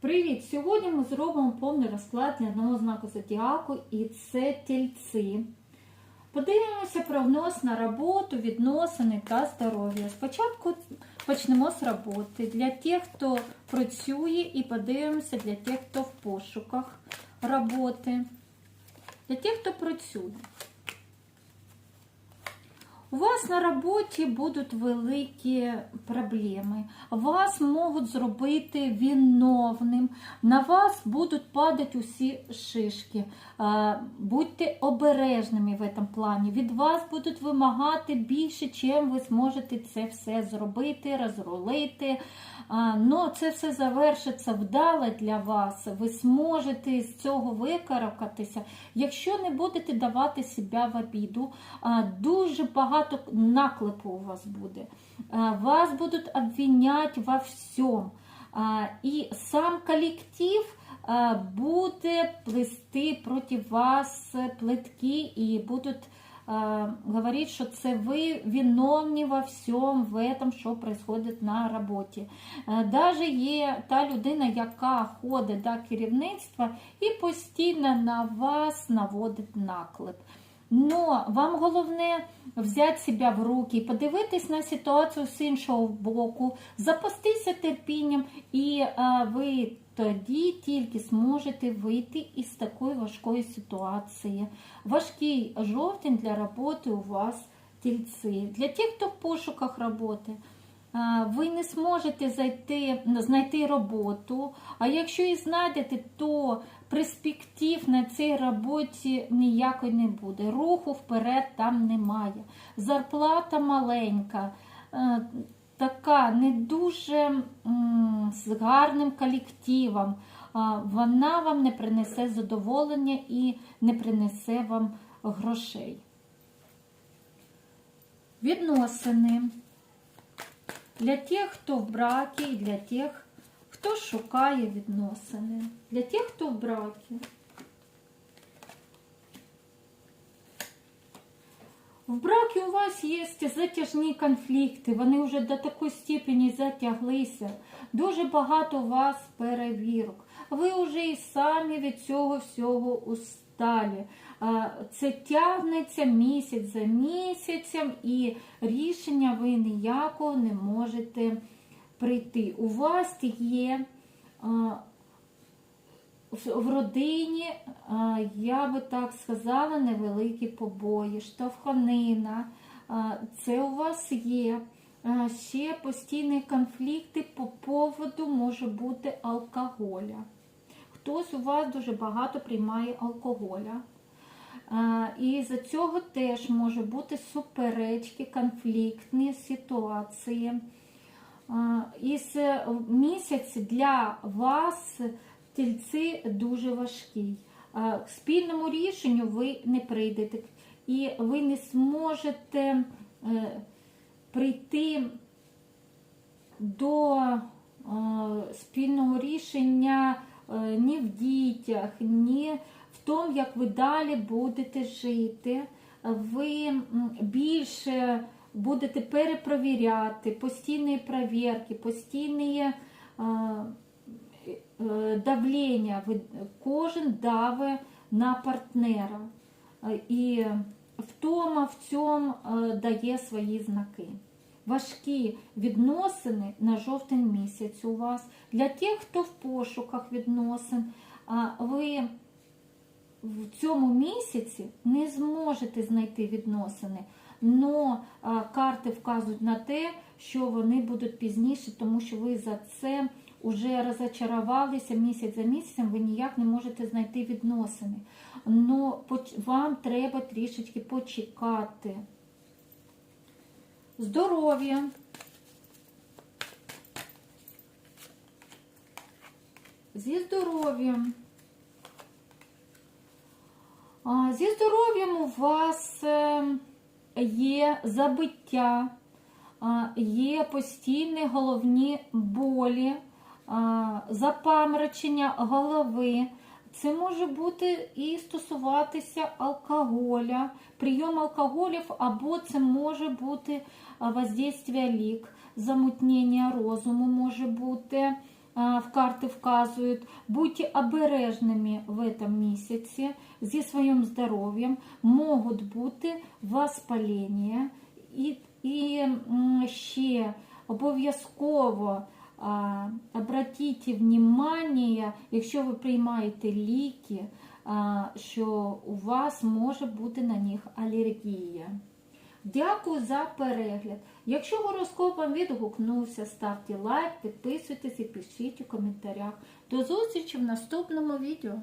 Привіт! Сьогодні ми зробимо повний розклад для одного знаку зодіаку, і це тільці. Подивимося прогноз на роботу, відносини та здоров'я. Спочатку почнемо з роботи. Для тих, хто працює, і подивимося для тих, хто в пошуках роботи. Для тих, хто працює. У вас на роботі будуть великі проблеми. Вас можуть зробити виновним, на вас будуть падати усі шишки. Будьте обережними в цьому плані. Від вас будуть вимагати більше, чим ви зможете це все зробити, розрулити. Ну, це все завершиться вдало для вас. Ви зможете з цього викарабкатися, якщо не будете давати себе в обіду. Дуже багато наклепу у вас буде. Вас будуть обвиняти во всьому. А, І сам колектив а, буде плести проти вас плитки і будуть говорить, що це ви виновні во всьому в этом, що происходит на роботі. Даже є та людина, яка ходить до керівництва і постійно на вас наводить наклеп. Но вам головне взяти себе в руки, подивитись на ситуацію з іншого боку, запастися терпінням, і ви тоді тільки зможете вийти із такої важкої ситуації. Важкий жовтень для роботи у вас тільці. Для тих, хто в пошуках роботи. Ви не зможете зайти, знайти роботу, а якщо і знайдете, то перспектив на цій роботі ніякої не буде. Руху вперед там немає. Зарплата маленька, така не дуже з гарним колективом. Вона вам не принесе задоволення і не принесе вам грошей. Відносини. Для тих, хто в бракі, і для тих, хто шукає відносини. Для тих, хто в бракі. В бракі у вас є затяжні конфлікти, вони вже до такої степені затяглися. Дуже багато у вас перевірок. Ви вже і самі від цього всього усталі. А, Це тягнеться місяць за місяцем, і рішення ви ніякого не можете прийти. У вас є в в родині, я би так сказала, невеликі побої, штовханина. Це у вас є. Ще постійні конфлікти по поводу може бути алкоголя. Хтось у вас дуже багато приймає алкоголя. І за цього теж може бути суперечки, конфліктні ситуації. Із місяць для вас тільці дуже важкий. К спільному рішенню ви не прийдете, і ви не зможете е, прийти до е, спільного рішення е, ні в дітях, ні як ви далі будете жити. Ви більше будете перепровіряти, постійні перевірки, постійні е, е, давлення. Кожен даве на партнера. Е, І втома в цьому дає свої знаки. Важкі відносини на жовтень місяць у вас. Для тих, хто в пошуках відносин, ви в цьому місяці не зможете знайти відносини. Но а, карти вказують на те, що вони будуть пізніше, тому що ви за це вже розочарувалися місяць за місяцем, ви ніяк не можете знайти відносини. Но вам треба трішечки почекати. Здоров'я. Зі здоров'ям. Зі здоров'ям у вас е, є забиття, є постійні головні болі, а, запаморочення голови. Це може бути і стосуватися алкоголя, прийом алкоголів, або це може бути воздействие лік, замутнення розуму може бути, в карты вказывают. Будьте обережними в этом месяце зі своїм здоров'ям. Можуть бути воспалення. І, і м, ще обов'язково а, обратіть внимание, якщо ви приймаєте ліки, а, що у вас може бути на них алергія. Дякую за перегляд. Якщо гороскоп вам відгукнувся, ставте лайк, підписуйтесь і пишіть у коментарях. До зустрічі в наступному відео.